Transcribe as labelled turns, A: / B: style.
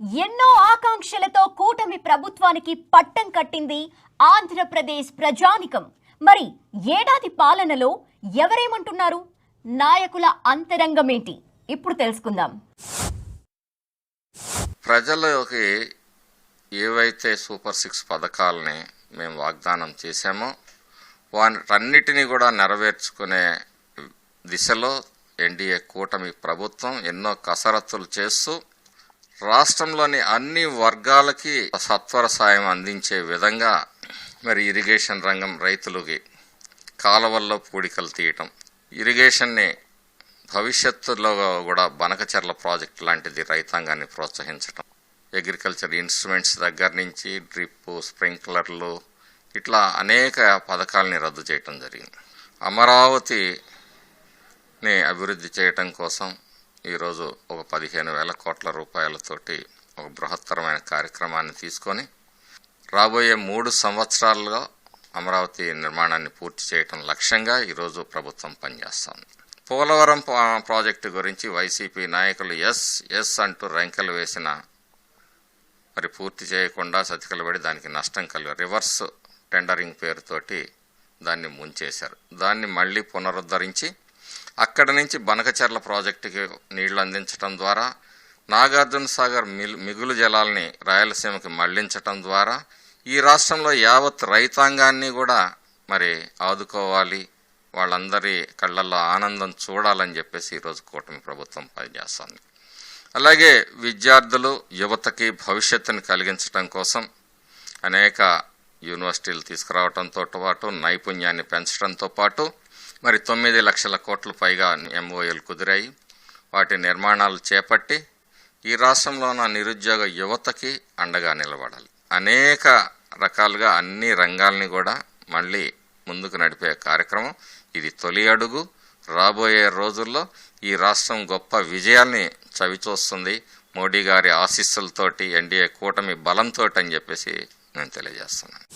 A: ఎన్నో ఆకాంక్షలతో కూటమి ప్రభుత్వానికి పట్టం కట్టింది ఆంధ్రప్రదేశ్ ప్రజానికం. మరి ఏడాది పాలనలో ఎవరేమంటున్నారు? నాయకుల అంతరంగమేంటి? ఇప్పుడు తెలుసుకుందాం.
B: ప్రజలకి ఏవైతే సూపర్ సిక్స్ పథకాలని మేము వాగ్దానం చేశామో వాటన్నిటినీ కూడా నెరవేర్చుకునే దిశలో ఎన్డీఏ కూటమి ప్రభుత్వం ఎన్నో కసరత్తులు చేస్తూ రాష్ట్రంలోని అన్ని వర్గాలకి సత్వర సాయం అందించే విధంగా మరి ఇరిగేషన్ రంగం రైతులకి కాలువల్లో పూడికలు తీయటం ఇరిగేషన్ని భవిష్యత్తులో కూడా బనకచెర్ల ప్రాజెక్ట్ లాంటిది రైతాంగాన్ని ప్రోత్సహించటం అగ్రికల్చర్ ఇన్స్ట్రుమెంట్స్ దగ్గర నుంచి డ్రిప్ స్ప్రింక్లర్లు ఇట్లా అనేక పథకాలని రద్దు చేయటం జరిగింది. అమరావతిని అభివృద్ధి చేయటం కోసం ఈరోజు ఒక పదిహేను వేల కోట్ల రూపాయలతోటి ఒక బృహత్తరమైన కార్యక్రమాన్ని తీసుకొని రాబోయే మూడు సంవత్సరాల్లో అమరావతి నిర్మాణాన్ని పూర్తి చేయటం లక్ష్యంగా ఈరోజు ప్రభుత్వం పనిచేస్తోంది. పోలవరం పా- ప్రాజెక్టు గురించి వైసీపీ నాయకులు ఎస్ ఎస్ అంటూ రంకెలు వేసిన మరి పూర్తి చేయకుండా సతికలబడి దానికి నష్టం కలిగి రివర్స్ టెండరింగ్ పేరుతోటి దాన్ని ముంచేశారు. దాన్ని మళ్ళీ పునరుద్ధరించి అక్కడి నుంచి బనకచర్ల ప్రాజెక్టుకి నీళ్ళు అందించడం ద్వారా నాగార్జున సాగర్ మిల్- మిగులు జలాల్ని రాయలసీమకి మళ్ళించటం ద్వారా ఈ రాష్ట్రంలో యావత్ రైతాంగాన్ని కూడా మరి ఆదుకోవాలి వాళ్ళందరి కళ్ళల్లో ఆనందం చూడాలని చెప్పేసి ఈరోజు కూటమి ప్రభుత్వం పనిచేస్తుంది. అలాగే విద్యార్థులు యువతకి భవిష్యత్తుని కలిగించడం కోసం అనేక యూనివర్సిటీలు తీసుకురావడంతో పాటు నైపుణ్యాన్ని పెంచడంతో పాటు మరి తొమ్మిది లక్షల కోట్ల పైగా ఎంఓఎలు కుదిరాయి. వాటి నిర్మాణాలు చేపట్టి ఈ రాష్ట్రంలో ఉన్న నిరుద్యోగ యువతకి అండగా నిలబడాలి. అనేక రకాలుగా అన్ని రంగాల్ని కూడా మళ్ళీ ముందుకు నడిపే కార్యక్రమం ఇది తొలి అడుగు. రాబోయే రోజుల్లో ఈ రాష్ట్రం గొప్ప విజయాల్ని చవిచూస్తుంది. మోడీ గారి ఆశీస్సులతోటి ఎన్డీఏ కూటమి బలంతో అని చెప్పేసి నేను తెలియజేస్తున్నాను.